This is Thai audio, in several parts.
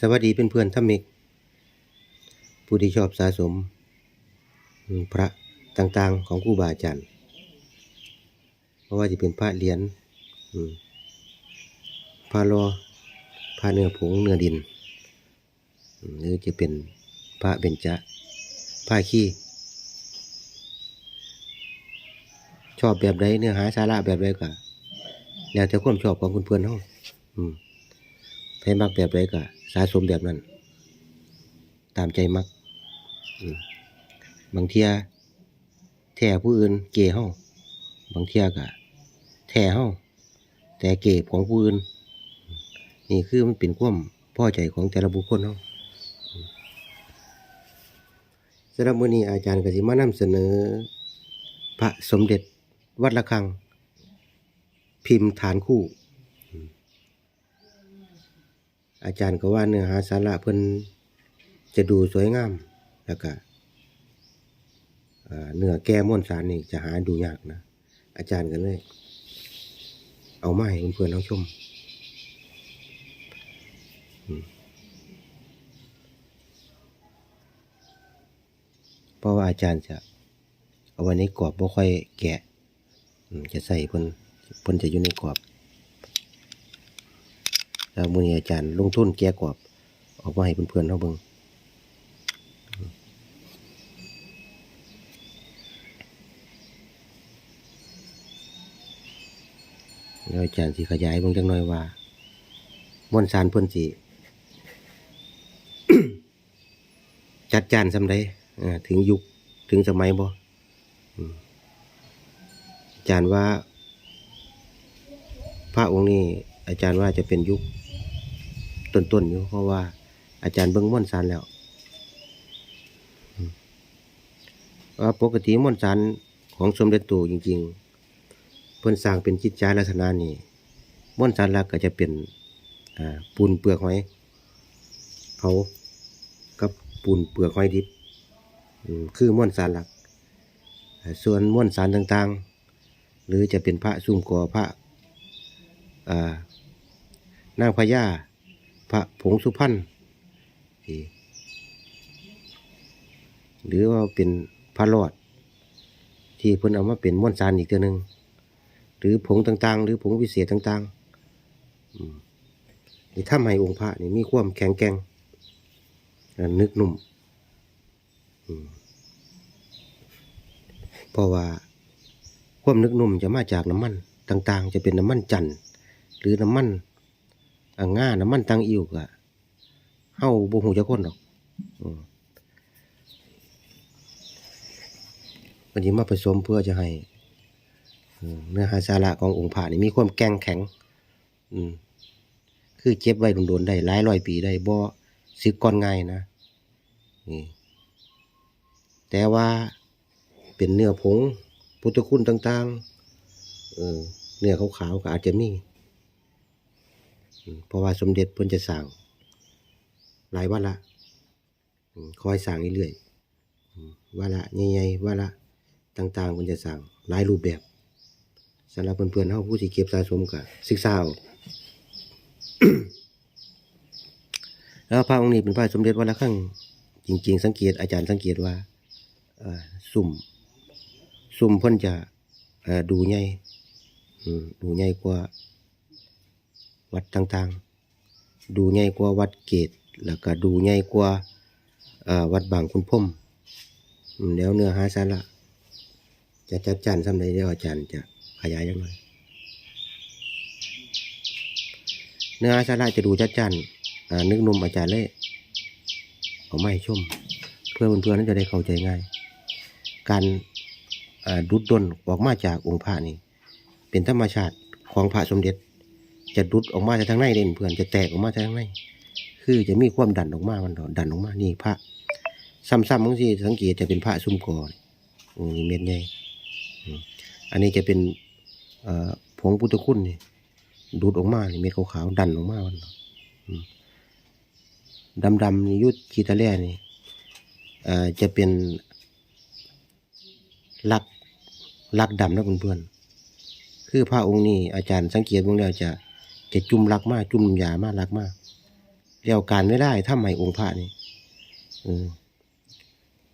สวัสดีเพื่อนๆท่ามิก ผู้ที่ชอบสะสม พระต่างๆของครูบาอาจารย์เพราะว่าจะเป็นพระเหรียญพระรอพระเนื้อผงเนื้อดิน หรือจะเป็นพระเบญจพระขี้ ชอบแบบใดเนื้อหาสาระแบบใดก็แล้วแต่ความชอบของเพื่อนๆเฮาอืมใครมักแบบใดก็ สะสมแบบนั้น ตามใจมักบางเทียแท้ผู้อื่นเกเฮาบางเทียก็แท้เฮาแต่เกของผู้อื่น นี่คือมันเป็นความพ่อใจของแต่ละบุคคลเฮาอืมสำหรับมื้อนี้อาจารย์กสิมานำเสนอ พระสมเด็จวัดระฆัง พิมพ์ฐานคู่อืม อาจารย์ก็ว่าเนื้อหาสาระเพิ่นจะดูสวยงาม แล้วก็เนื้อแก้ม้วนสารนี่จะหาดูยากนะ อาจารย์ก็เลย เอามาให้เพื่อนๆเราชมอืมเพราะว่าอาจารย์จะเอาไว้ในกรอบบ่ค่อยแกะจะใส่เพิ่นเพิ่นจะอยู่ในกรอบ แล้วมือนี้อาจารย์ลงทุนแกะกรอบออกมาให้เพื่อนๆเฮาเบิ่งแล้วอาจารย์สิขยายเบิ่งจักหน่อยว่ามวลสารเพิ่นสิจัดจานซำใดอ่าถึงยุคถึงสมัยบ่อาจารย์ว่า พระองค์นี้อาจารย์ว่าจะเป็นยุค ต้นๆอยู่เพราะว่าอาจารย์เบิ่งม่วนสารแล้วว่าปกติม่วนสารของสมเด็จตู่จริง ๆ เพิ่นสร้างเป็นจิตใจลักษณะนี้ม่วนสารหลักก็จะเป็นปูนเปลือกหอยเผากับปูนเปลือกหอยดิบคือม่วนสารหลัก ส่วนม้วนสารต่างๆ หรือจะเป็นพระซุ่มกอพระอ่านางพญา พระผงสุพรรณหรือว่าเป็นพระรอด ที่เพิ่นเอามาเป็นม้วนสารอีกตัวหนึ่งหรือผงต่างๆ หรือผงวิเศษต่างๆนี่ทำให้องค์พระนี่มีความแข็งแกร่งนึกนุ่มอืมเพราะว่า ความนึกนุ่มจะมาจากน้ำมัน ต่างๆ จะเป็นน้ำมันจันทร์หรือน้ำมัน อ่างงาน้ำมันตังอิวกะเฮาบ่ฮู้จักคนดอกวันนี้มาผสมเพื่อจะให้เนื้อหาสาระขององค์พระนี่มีความแกร่งแข็ง อืม คือเก็บไว้โดนๆได้หลายร้อยปีได้บ่สึกก่อนง่ายนะนี่แต่ว่าเป็นเนื้อผงพุทธคุณต่างๆ เออเนื้อขาวๆก็อาจจะมี เพราะว่าสมเด็จเพิ่นจะสั่งหลายวันละคอยสั่งเรื่อยๆวันละใหญ่ๆวันละต่างๆเพิ่นจะสั่งหลายรูปแบบสำหรับเพื่อนๆเฮาผู้ที่เก็บสะสมก็ศึกษาเอาแล้วพระองค์นี้เป็นพระสมเด็จวัดละครั้งจริง ๆ สังเกตอาจารย์สังเกตว่าสุ่มสุ่มเพิ่นจะดูใหญ่ดูใหญ่กว่า วัดต่างๆ ดูใหญ่กว่าวัดเกตแล้วก็ดูใหญ่กว่าวัดบางคุณพมแล้วเนื้อหาสาระจะจัดจานสำใดเดี๋ยวอาจารย์จะขยายยังไงเนื้อหาสาระจะดูจัดจานนึกนมอาจารย์เลยเอาไม่ชม เพื่อเพื่อนๆนั้นจะได้เข้าใจง่าย การดุดดนออกมาจากองค์พระนี่ เป็นธรรมชาติของพระสมเด็จ จะดุดออกมาจากทางในเด่นเพื่อนจะแตกออกมาจากทางในคือจะมีความดันออกมามันดันออกมานี่พระซ้ำๆบางทีสังเกตจะเป็นพระซุ่มกอนี่อืมนี่เม็ดใหญ่อันนี้จะเป็นผงพุทธคุณนี่ดูดออกมานี่เม็ดขาวๆดันออกมามันดอกอืมดำๆนี่ยุดขีตะแล่นี่จะเป็นลักลักดำนะเพื่อนๆคือพระองค์นี้อาจารย์สังเกตเบื้องแล้วจะ จะจุ่มลักมากจุ่มยามากลักมากเดียวการไม่ได้ถ้าไม่องค์พระนี่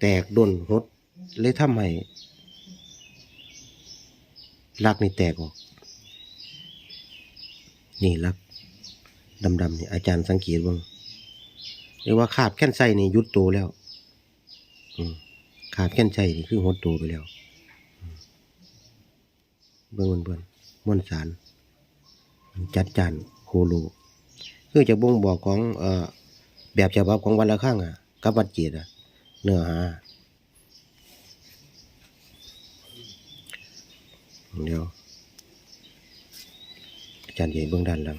แตกดนหดเลยทำให้ลักนี่แตกออก นี่ลักดำๆนี่อาจารย์สังเกตบ้างเรียกว่าขาบแค่นไส้นี่ยุดโตแล้วอืขาบแค่นไส้นี่คือหดโตไปแล้วอืมเบิ่งเบิ่นๆมวลสาร จัดจานโคโลคือจะบ่งบอกของเอ่อแบบฉบับของวันละข้างอะกับวัดจีดอะเนื้อหาเดี๋ยวอาจารย์ใหญ่เบื้องด้านหลัง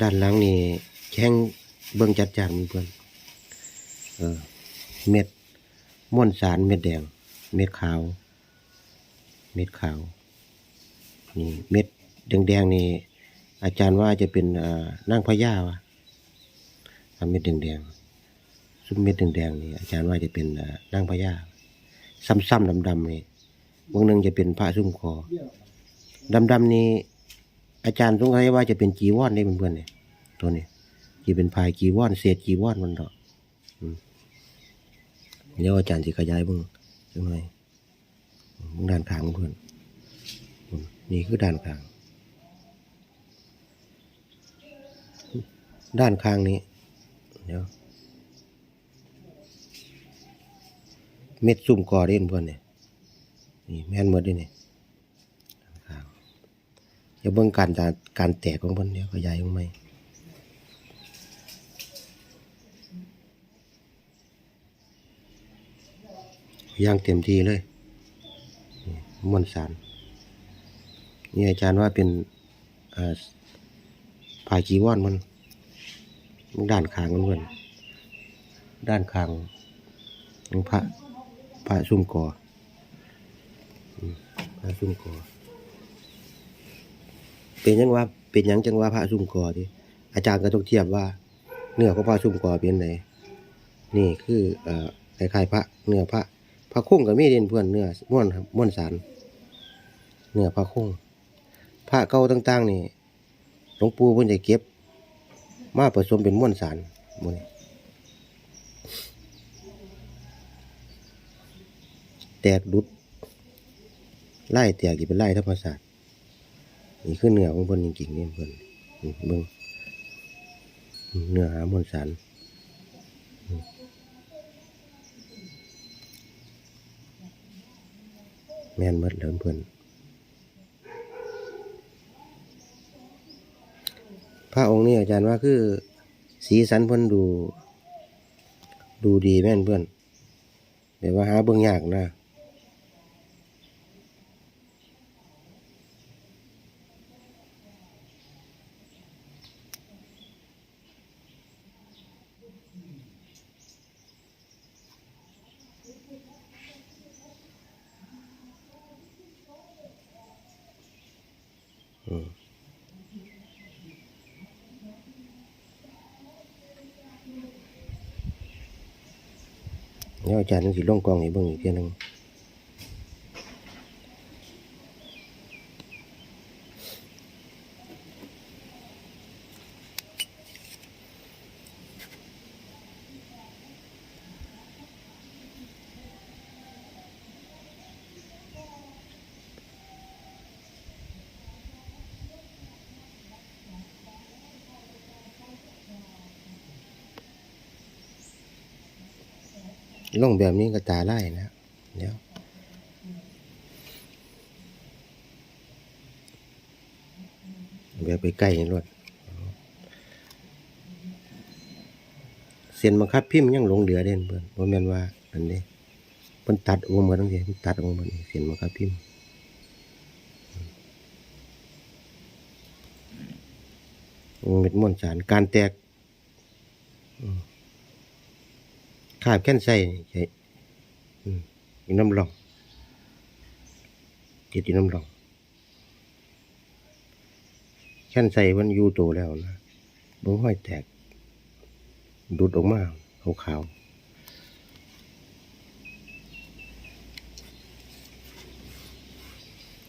ด้านหลังนี่แข้งเบื้องจัดจานเพื่อนเออ เม็ดม่วนสารเม็ดแดง เม็ดขาว เม็ดขาวนี่เม็ดแดงๆนี่อาจารย์ว่าจะเป็นอ่านั่งพญาวะเม็ดแดงๆซุ้มเม็ดแดงๆนี่อาจารย์ว่าจะเป็นนั่งพญาซ้ำๆดำๆนี่บางหนึงจะเป็นพระซุ้มคอดำๆนี่อาจารย์สงสัยว่าจะเป็นจีวรได้เพื่อนๆเนี่ยตัวนี้จะเป็นพายจีวรเศษจีวรมันดอก เดี๋ยวอาจารย์สิขยายเบิ่งจังหน่อยเบิ่งด้านข้างเพื่อนนี่คือด้านข้าง ด้านข้างนี้ เดี๋ยว เม็ดซุ่มกอเด่นเพื่อนเนี่ยนี่แม่นหมดเลยนี่ด้านข้างเดี๋ยวเบิ่งการการแตกของเพื่อนเดี๋ยวขยายลงไหม ย่างเต็มที่เลยมวลสาร นี่อาจารย์ว่าเป็นอ่าผายจีวรมันมันด้านข้างมันเพื่อนด้านข้างของพระพระซุ่มกออืมพระซุ่มกอเป็นยังว่าเป็นยังจังว่าพระซุ่มกอดิอาจารย์ก็ต้องเทียบว่า เนื้อของพระซุ่มกอเป็นไหนนี่คือเอ่อคล้ายๆพระเนื้อพระ พระคุ้งก็มีเด่นเพื่อนเนื้อม้วนครับม้วนสารเนื้อพระคุ้งพระเก่าต่าง ๆ นี่หลวงปู่เพิ่นจะเก็บ มาผสมเป็นม้วนสารมดนี้แตกดุดไล่แตกอีกเป็นไล่ธรรมศาสตร์นี่คือเนื้อของเพิ่นจริงๆนี่เพิ่นเบิ่งเนื้อหามวลสาร แม่นหมดเลิมเพื่อนพระองค์นี้อาจารย์ว่าคือ สีสันเพื่อนดู ดูดีแม่นเพื่อนแบบว่าหาเบื้องยากนะ เนี่ยอาจารย์ต้องสิลงกองอีกเบิ่งอีกเทียหนึง ลงแบบนี้ก็ตาไล่นะเดี๋ยวแบบไปใกล้รถเส้นบังคับพิมพ์ยังหลงเหลือเด่นเพื่อนบ่แม่นว่าอันนี้เพิ่นตัดออกมาหมดทั้งทีเพิ่นตัดออกมาเส้นบังคับพิมพ์เม็ดม่วลสารการแตก อืม ข้าบแค่นใส่ใช่อยู่น้ำลองติดอยู่น้ำลองแค่นใส่มันอยู่โตแล้วนะบ่ห้อยแตก ดูดออกมาขาวๆ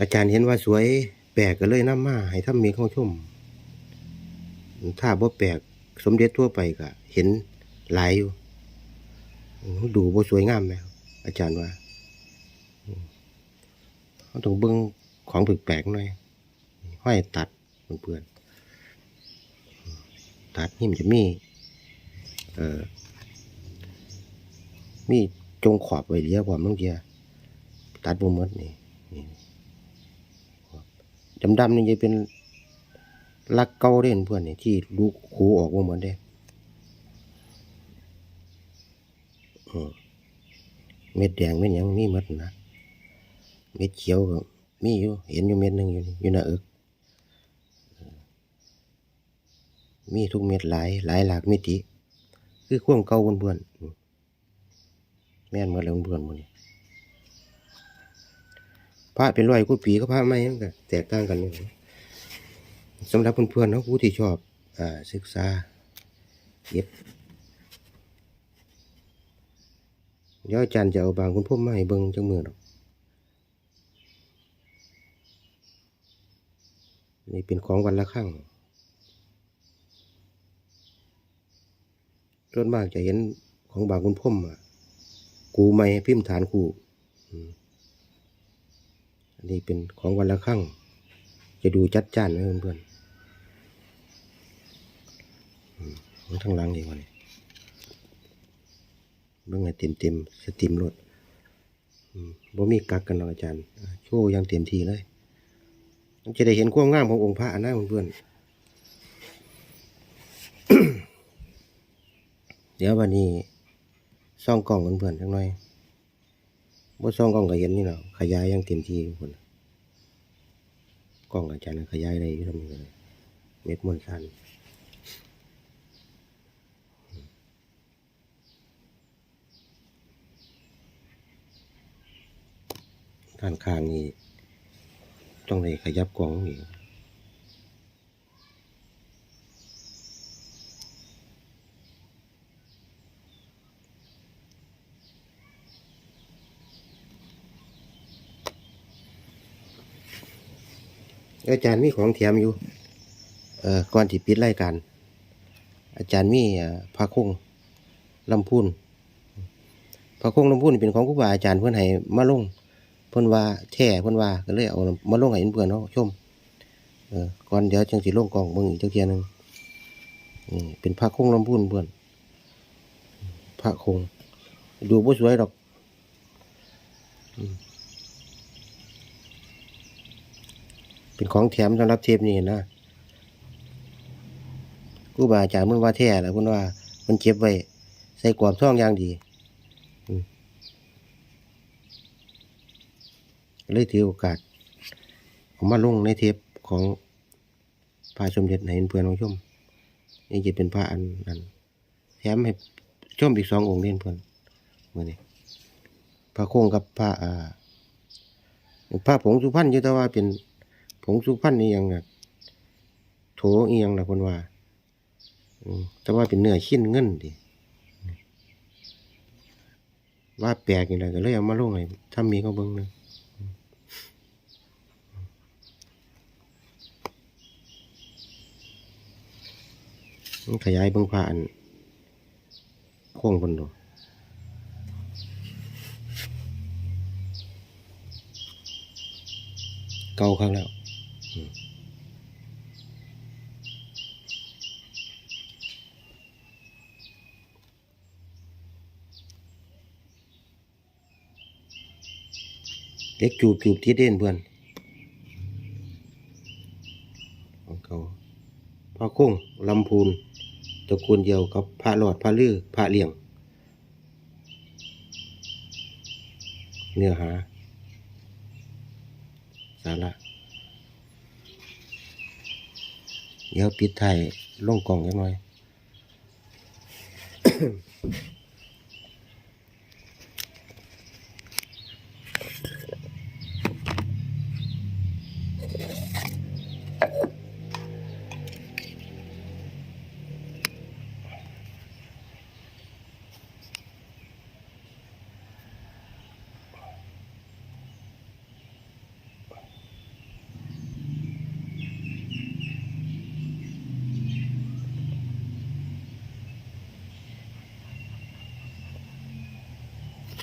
อาจารย์เห็นว่าสวยแปลกก็เลยน้ำมา ให้ทำมีข้าชุ่ม ถ้าบ่แปลกสมเด็จทั่วไปก็เห็นหลายอยู่ ดูบ่สวยงามไหมอาจารย์ว่าเขาต้องเบิ่งของแปลกๆหน่อยห้อยตัดเพื่อนๆตัดนี่มันจะมี เอ่อมีจงขอบไว้เดียวกว่าบางเทียตัดบ่หมดนี่ดำๆนี่จะเป็นลักเก่าเด่นเพื่อนนี่ที่ลูกขูออกบ่หมดเด้อืม เม็ดแดงเม็ดหยังมีหมดนะเม็ดเขียวก็มีอยู่ เห็นอยู่เม็ดหนึ่งอยู่อยู่หน้าอิกมีทุกเม็ดหลายหลายหลากมิติ คือความเก่าเพื่อนแม่นมดแล้วเพื่อนหมดนี่พระเป็นร้อยกว่าปีก็พระไม่มันก็แตกต่างกันนี่สำหรับเพื่อนๆนะผู้ที่ชอบ อ่าศึกษาเก็บ เดี๋ยวอาจารย์จะเอาบางคุณพ่อมาให้เบิ่งจังมือดอกนี่เป็นของวันละครั้งส่วนมากจะเห็นของบางคุณพ่อมากูไม่พิมพ์ฐานกูอันนี้เป็นของวันละครั้ง จะดูจัดจ้านไหมเพื่อนๆของทั้งหลังดีกว่านี่ เบิ่งให้เต็มเต็มสติมรถบ่มีกักกันหรอกอาจารย์อ่าโชว์อย่างเต็มทีเลยมันจะได้เห็นความงามขององค์พระนะเพื่อนเดี๋ยววันนี้ซ่องกล้องเพื่อนๆจังหน่อยบ่ซ่องกล้องก็เห็นนี่เนาะขยายอย่างเต็มที่คนกล้องอาจารย์ขยายได้อยู่ทำนี้เลยเม็ดมวลสั้น ด้านข้างนี้ต้องเลยขยับกล้องอีกอาจารย์มีของแถมอยู่ เอ่อ ก่อนที่ปิดรายการ อาจารย์มีพระคงลำพูนพระคงลำพูนเป็นของครูบาอาจารย์เพื่อนให้มาลง เพิ่นว่าแท้เพิ่นว่าก็เลยเอามาลงให้เพื่อนเนาะชมเออก่อนเดี๋ยวจังสิลงกล่องเบิ่งอีกจักเที่ยหนึงเป็นพระคงลำพูนเพื่อนพระคง ดูบ่สวยดอกเป็นของแถมสำหรับเทปนี้นะครูบาอาจารย์เพิ่นว่าแท้แล้วเพิ่นว่าเพิ่นเก็บไว้ ใส่กรอบท่องอย่างดีอืม เลยถือโอกาสเอามาลงในเทปของพระสมเด็จให้เพื่อนของชมนี่จะเป็นพระอันนั้นแถมให้ชมอีกสององค์เล่นเพื่อนเมื่อนี้พระโค้งกับพระอ่าพระผงสุพรรณอยู่แต่ว่าเป็นผงสุพรรณนี่ยังน่ะโถเอียงนะคนว่าแต่ว่าเป็นเนื้อชิ้นเงินดิว่าแปลกนี่แหละก็เลยเอามาลงให้ถ้ามีก็เบิ่งหนึง มันขยายเบิ่งผ่านโค้งบนดูเก่าครั้งแล้วเด็กจูบจูบที่เด่นเพื่อนของเขาพระโค้งลำพูน ตระกูลเดียวกับพระหลอดพระลือพระเลี่ยง เนื้อหา สาระเดี๋ยวปิดไทยลงกล่องยังหน่อย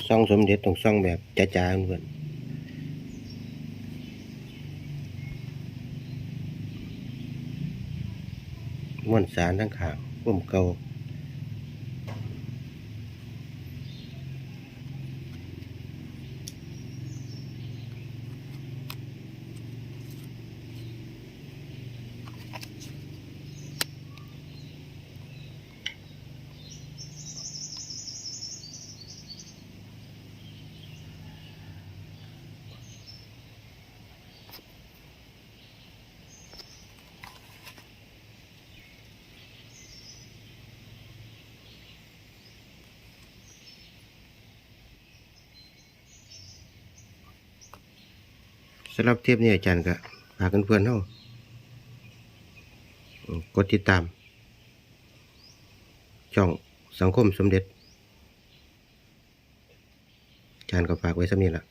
ซ่องสมเด็จต้องซ่องแบบจ้าๆเพื่อนม้วนสารทั้งขางร่มเก่า สำหรับเทปนี้อาจารย์ก็ฝากันเพื่อนๆเฮากดติดตาม ช่องสังคมสมเด็จอาจารย์ก็ฝากไว้สักนี้ละ